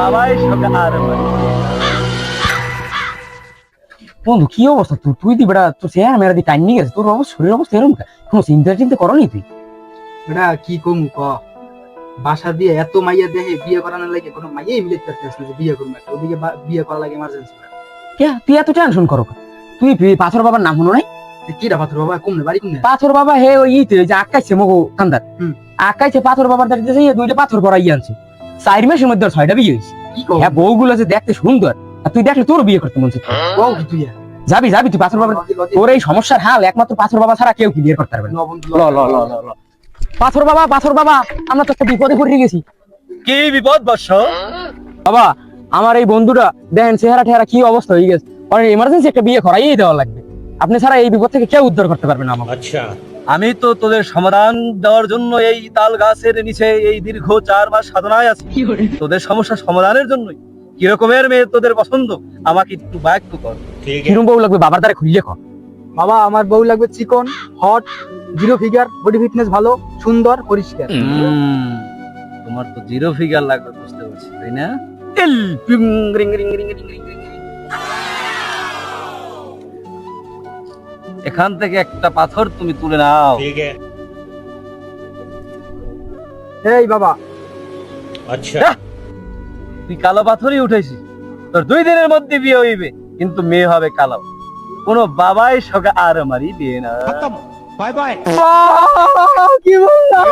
বাবাই বন্ধু কি অবস্থা? তুই তুই দি বেটা তোর মেরা দি টাইম নিয়ে গেছে। তোর শরীর অবস্থা এরকম কোনো চিন্তা চিন্তা করনি তুই? এটা কি কমু ক? বাসা দিয়ে এত মাইয়া দেহে বিয়ে করানোর লাগে কোনো মাইয়াই মিলে পারতেছ না যে বিয়ে করব ওদিকে বিয়ে করা লাগে এমার্জেন্সি কে? তুই এত টেনশন করো তুই পাথর বাবার নাম শুনো নাই? কি রা পাথর বাবা? কমনে বাড়ি কমনে? পাথর বাবা হে ওই ইতে যে আকাইছে মগো কান্দার। হুম। আকাইছে পাথর বাবার দাঁড়িয়ে দুইটা পাথর পরাই আনছে। চার মাসের মধ্যে ওর ছয়টা বিয়ে হয়েছে। কি হ্যাঁ বউগুলো যে দেখতে সুন্দর আর তুই দেখলে তোর বিয়ে করতে মন কি তুই? যাবি যাবি তুই পাথর বাবার তোর এই সমস্যার হাল একমাত্র পাথর বাবা ছাড়া কেউ ক্লিয়ার করতে পারবে না? ল ল। ল ল ল পাথর বাবা পাথর বাবা আমরা তো একটা বিপদে পড়ে গেছি। কি বিপদ বর্ষ বাবা আমার এই বন্ধুটা দেখেন চেহারা টেহারা কি অবস্থা হয়ে গেছে। অনেক ইমার্জেন্সি একটা বিয়ে করাই দেওয়া লাগবে। আপনি ছাড়া এই বিপদ থেকে কেউ উদ্ধার করতে পারবে না আমাকে। আমি তো তোদের সমাধান দেওয়ার জন্য এই তাল গাছের নিচে এই দীর্ঘ চার মাস সাধনায় আছি। তোদের সমস্যা সমাধানের জন্যই। কিরকমের মেয়ে তোদের পছন্দ? আমাকে একটু ব্যক্ত কর। কিরম বউ লাগবে? বাবার দ্বারা খুললে কর বাবা আমার বউ লাগবে চিকন hot zero figure body fitness ভালো সুন্দর পরিষ্কার। তোমার তো জিরো ফিগার লাগবে বুঝতে পারছি তাই না? এল, ring, ring, ring, ring, ring, এখান থেকে একটা পাথর তুমি তুলে নাও। এই বাবা। আচ্ছা। তুই কালো পাথরই উঠেছিস। তোর দুই দিনের মধ্যে বিয়ে হইবে কিন্তু মেয়ে হবে কালো। কোনো বাবাই সঙ্গে আর মারি বিয়ে না। Bye bye. কি বললাম?